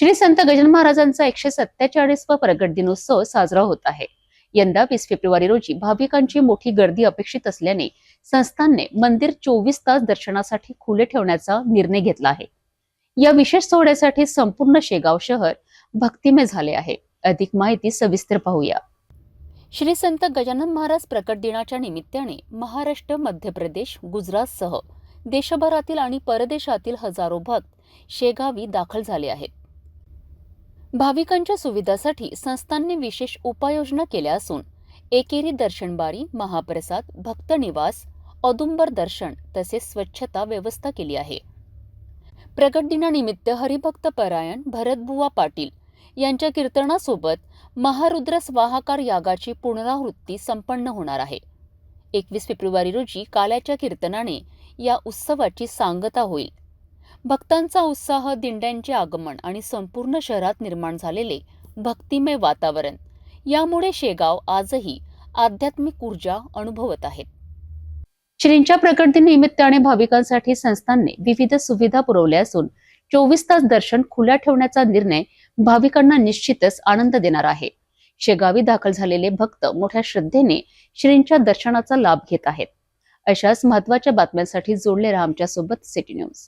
श्री संत गजानन महाराजांचा एकशे सत्तेचाळीसवा प्रगट दिनोत्सव साजरा होत आहे. यंदा वीस फेब्रुवारी रोजी भाविकांची मोठी गर्दी अपेक्षित असल्याने संस्थानने मंदिर चोवीस तास दर्शनासाठी खुले ठेवण्याचा निर्णय घेतला आहे. या विशेष सोहळ्यासाठी संपूर्ण शेगाव शहर भक्तिमय झाले आहे. अधिक माहिती सविस्तर पाहूया. श्री संत गजानन महाराज प्रकट दिनाच्या निमित्ताने महाराष्ट्र मध्य प्रदेश गुजरातसह देशभरातील आणि परदेशातील हजारो भक्त शेगावी दाखल झाले आहेत. भाविकांच्या सुविधासाठी संस्थांनी विशेष उपाययोजना केल्या असून एकेरी दर्शनबारी महाप्रसाद भक्त निवास औदुंबर दर्शन तसेच स्वच्छता व्यवस्था केली आहे. प्रगट दिनानिमित्त हरिभक्त परायण भरतबुवा पाटील यांच्या कीर्तनासोबत महारुद्र स्वाहाकार यागाची पुनरावृत्ती संपन्न होणार आहे. एकवीस फेब्रुवारी रोजी काल्याच्या कीर्तनाने या उत्सवाची सांगता होईल. भक्तांचा उत्साह दिंड्यांचे आगमन आणि संपूर्ण शहरात निर्माण झालेले भक्तिमय वातावरण. यामुळे शेगाव आजही आध्यात्मिक ऊर्जा अनुभवत आहेत श्रींच्या प्रकट निमित्ताने भाविकांसाठी संस्थांनी विविध सुविधा पुरवल्या असून चोवीस तास दर्शन खुल्या ठेवण्याचा निर्णय भाविकांना निश्चितच आनंद देणार आहे. शेगावी दाखल झालेले भक्त मोठ्या श्रद्धेने श्रींच्या दर्शनाचा लाभ घेत आहेत. अशाच महत्त्वाच्या बातम्यांसाठी जोडले राहा आमच्यासोबत सिटी न्यूज.